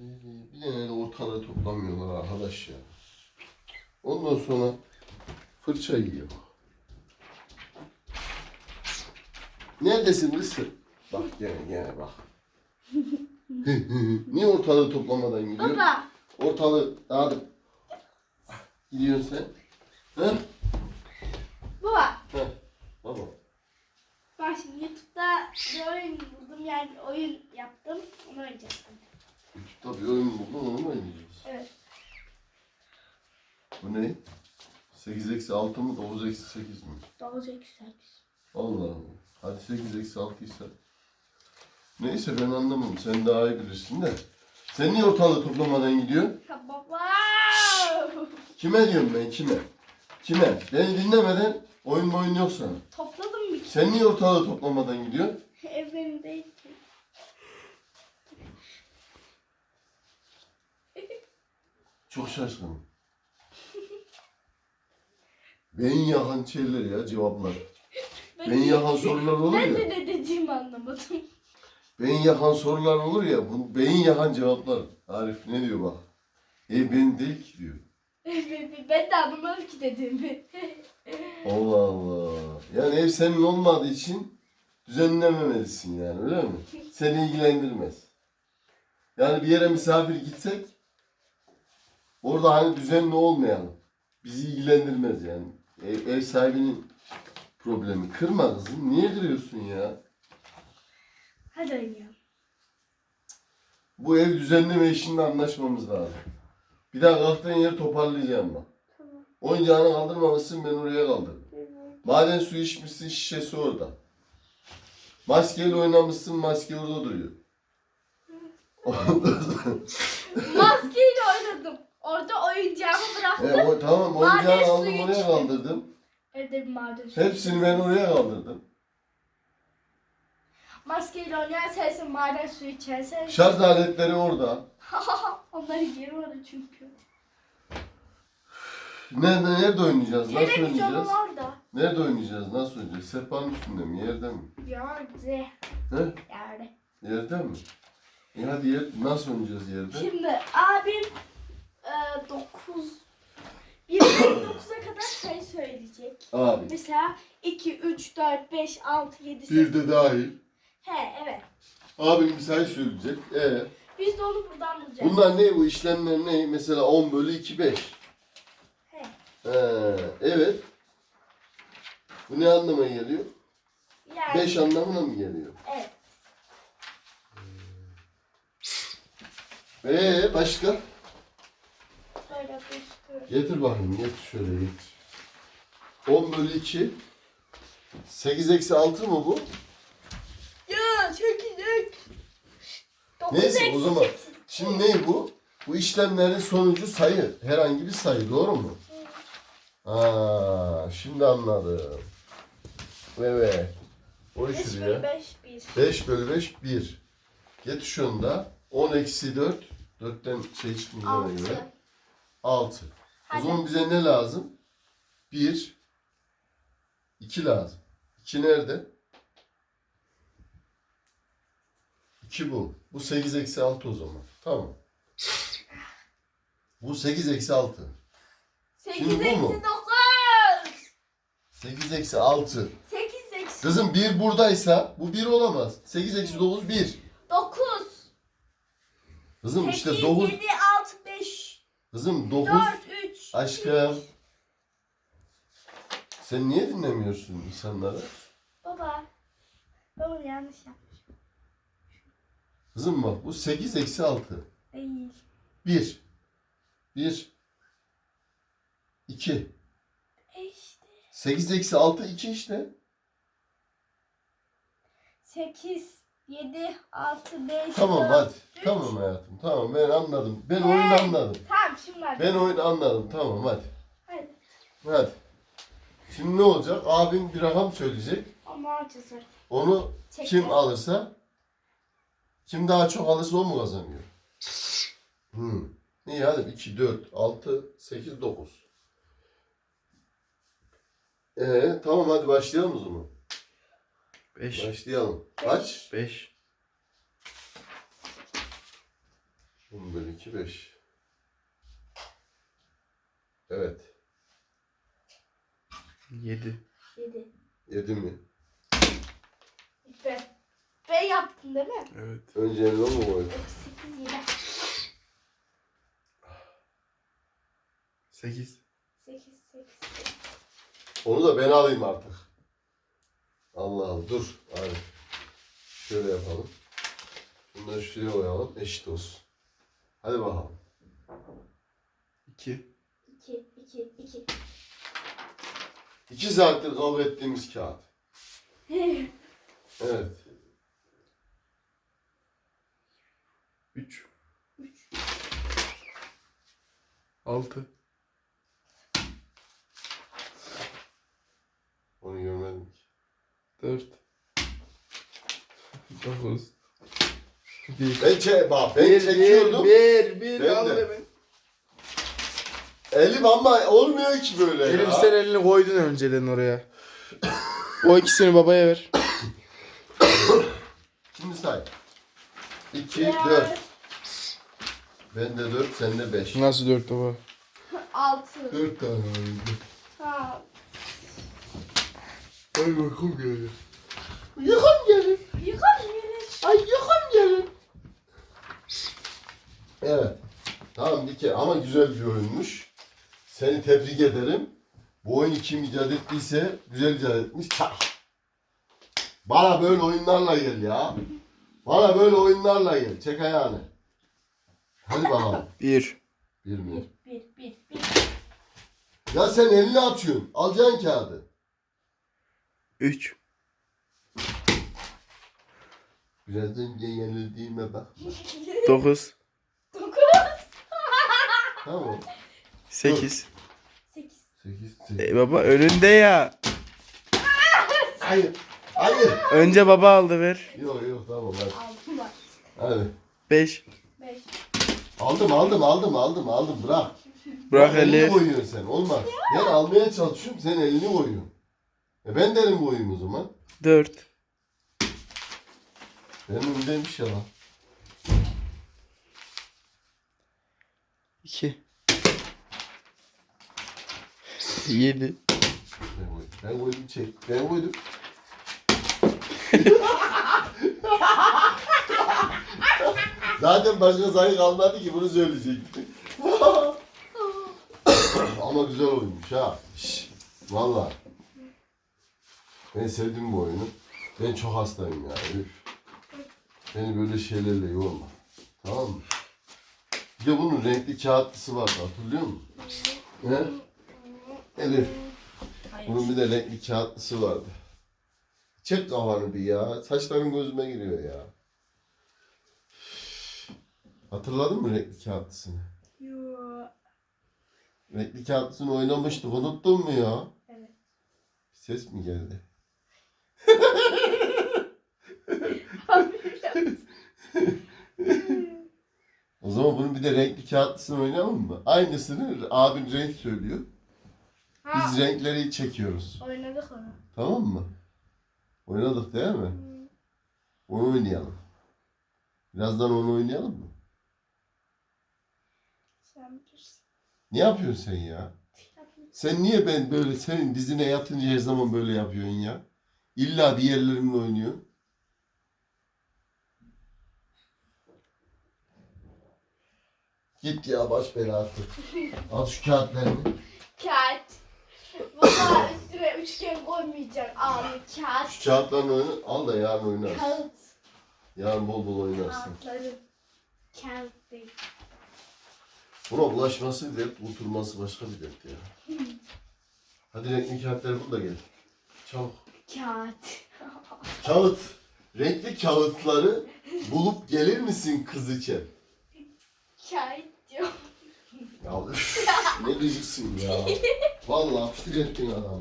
Bir de ortalığı toplamıyorlar arkadaş ya. Ondan sonra fırça yiyor. Neredesin Rısı? Bak gene gene bak. Niye ortalığı toplamadan gidiyor? Baba. Ortalığı dağıtıp gidiyorsun sen. He? Baba. He. Baba. Ben şimdi YouTube'da bir oyun buldum yani oyun yaptım. Onu oynayacağız. Tabii oyun buldun onu mu oynayacağız? Evet. Bu ne? 8 eksi 6 mı 9 eksi 8 mi? 9 eksi 8. Allah Allah. Hadi 8 eksi 6 ise. Neyse ben anlamadım. Sen daha iyi bilirsin de. Sen niye ortalığı toplamadan gidiyor? Ya baba. Kime diyorum ben kime? Kime? Beni dinlemeden oyun oyun yok sana. Topladım bir Sen niye ortalığı toplamadan gidiyor? Ev benim değil ki. Çok şaşkınım. Beyin yakan şeyler ya cevaplar. Beyin yakan sorular olur Ben ya. de ne dediğimi anlamadım. Beyin yakan sorular olur ya. Bu beyin yakan cevaplar. Arif ne diyor bak. E ben değil ki diyor. ben de anlamadım ki dediğimi. Allah Allah. Yani ev senin olmadığı için düzenlememelisin yani öyle mi? Seni ilgilendirmez. Yani bir yere misafir gitsek orada hani düzenli olmayalım. Bizi ilgilendirmez yani. Ev, ev sahibinin problemi. Kırma kızım. Niye kırıyorsun ya? Hadi oynayalım. Bu ev düzenleme işinde anlaşmamız lazım. Bir daha kalktığın yeri toparlayacağım bak. Tamam. Oyuncağını kaldırmamışsın ben oraya kaldırdım. Maden suyu içmişsin şişesi orada. Maskeyle oynamışsın maske orada duruyor. Oynadım. Orada oyuncağımı bıraktım. e, o, tamam Maden oyuncağını suyu aldım oraya içtim. kaldırdım. Evde bir maden suyu Hepsini ben oraya kaldırdım. Maskeyle oynayan sensin maden suyu içen sensin. Şarj aletleri orada. Onları geri orada çünkü. Nerede nerede oynayacağız? Nasıl Televizyonum oynayacağız? orada. Nerede oynayacağız? Nasıl oynayacağız? Sehpanın üstünde mi? Yerde mi? Yerde. He? Yerde. Yerde mi? E hadi yer, nasıl oynayacağız yerde? Şimdi abim e, 9 1-9'a kadar sayı söyleyecek. Abi. Mesela 2, 3, 4, 5, 6, 7, 8. Bir de dahil. He evet. Abim bir sayı söyleyecek. E Biz de onu buradan bulacağız. bunlar ne bu işlemler ne? Mesela 10 bölü 2 5. He. Ee, evet. Bu ne anlama geliyor? Yani, 5 anlamına mı geliyor? Evet. Ee başka? Getir bakayım getir şöyle getir. 10 bölü 2. 8 eksi 6 mı bu? Ya çekecek. Neyse o zaman. Şimdi ne bu? Bu işlemlerin sonucu sayı. Herhangi bir sayı doğru mu? Aa, şimdi anladım. Evet. O 5 şuraya. bölü 5, 1. 5 bölü 5 1. Get şunu da 10 eksi 4. 4'ten şey çıkmayacağına göre 6. 6. O Hadi. zaman bize ne lazım? 1 2 lazım. 2 nerede? 2 bu. Bu 8 eksi 6 o zaman. Tamam. Bu 8 eksi 6. 8 Şimdi bu eksi mu? 9. 8 eksi 6. 8 eksi Kızım 1 buradaysa bu 1 olamaz. 8 eksi 9 1. 9. Kızım 8, işte 9. 7, 6, 5, Kızım 9. 4, 3. Aşkım. Sen niye dinlemiyorsun insanları? Baba. Ben bunu yanlış yapmışım. Kızım bak bu 8 eksi 6. Değil. 1. 1. 2. E işte. 8 eksi 6 2 işte. 8, 7, 6, 5, Tamam 4, hadi. 3. Tamam hayatım. Tamam ben anladım. Ben oyunu anladım. Tamam şimdi hadi. Ben oyunu anladım. Tamam hadi. Hadi. Hadi. Şimdi ne olacak? Abim bir rakam söyleyecek. Ama açılır. Onu Çekmez. kim alırsa kim daha çok alırsa o mu kazanıyor? Hmm. İyi hadi 2, 4, 6, 8, 9. Ee, tamam hadi başlayalım o zaman. 5. Başlayalım. Kaç? 5. 10 bölü 2 5. Evet. 7. 7. 7 mi? Ben. Ben yaptım değil mi? Evet. Önce 50 mu koydun? 8 7. 8. 8 8. Onu da ben alayım artık. Allah Allah dur. Hadi. Şöyle yapalım. Bunları şuraya koyalım. Eşit olsun. Hadi bakalım. 2. 2 2 2. 2 saattir kavga ettiğimiz kağıt. Evet. 3. 3 6. Onu görmedim ki. 4. 9. 1. Ben bak ben çekiyordum. 1. 1. Ben Al de. hemen. Elim ama olmuyor ki böyle Elif ya. sen elini koydun önceden oraya. o ikisini babaya ver. Şimdi say. 2, 4. Ben de 4, sen de 5. Nasıl 4 baba? 6 4 tane var. Ha. Ay uykum geliyor. Uykum geliyor. Yıkar güneş. Ay uykum geliyor. Evet. Tamam bir kere ama güzel bir oyunmuş. Seni tebrik ederim. Bu oyunu kim icat ettiyse güzel icat etmiş. Çak. Bana böyle oyunlarla gel ya. Bana böyle oyunlarla gel. Çek ayağını. Hadi bakalım. 1. Bir mi? 1 1 1. Ya sen elini atıyorsun. Alacaksın kağıdı. 3. Biraz önce yenildiğime bak. 9. 9 Tamam. 8. 8 8, 8. E baba önünde ya. Hayır. Hayır. Önce baba aldı ver. Yok yok tamam hadi. 6 var. Hadi. 5. 5 Aldım aldım aldım aldım aldım bırak. Bırak elini Elif. koyuyorsun sen olmaz. Ben almaya çalışıyorum sen elini koyuyorsun. E ben de elimi koyayım o zaman. 4. Benim önümdeymiş ya lan. 2. 7. Ben koydum. Ben koydum çek. Ben koydum. Zaten başka sayı kalmadı ki bunu söyleyecekti. Ama güzel oyunmuş ha. Şş, Valla. Ben sevdim bu oyunu. Ben çok hastayım ya. Üf. Beni böyle şeylerle yorma. Tamam mı? Bir de bunun renkli kağıtlısı vardı hatırlıyor musun? Ne? Elif. Bunun bir de renkli kağıtlısı vardı. Çek kafanı bir ya. Saçların gözüme giriyor ya. Hatırladın mı renkli kağıtlısını? Yo. Renkli kağıtlısını oynamıştık. Unuttun mu ya? Evet. Ses mi geldi? O zaman bunun bir de renkli kağıtlısını oynayalım mı? Aynısını abin renk söylüyor. Ha, Biz renkleri çekiyoruz. oynadık onu. Tamam mı? Oynadık değil mi? Onu oynayalım. Birazdan onu oynayalım mı? Sen bilirsin. Ne yapıyorsun sen ya? Sen niye ben böyle senin dizine yatınca her zaman böyle yapıyorsun ya? İlla bir yerlerimle oynuyorsun. Git ya baş belası. Al şu kağıtlarını. Kağıt. Baba üstüne üçgen koymayacaksın abi. Kağıt. Şu kağıtlarını oyna, al da yarın oynarsın. Kağıt. Yarın bol bol oynarsın. Kağıtların. Kağıt değil. Buna ulaşması bir dert, oturması başka bir dert ya. Hadi renkli kağıtları bul da gel. Çabuk. Kağıt. Kağıt. Renkli kağıtları bulup gelir misin kız için? Kağıt diyor. Ya üf, ne gıcıksın ya. Vallahi fitil ettin adam ya.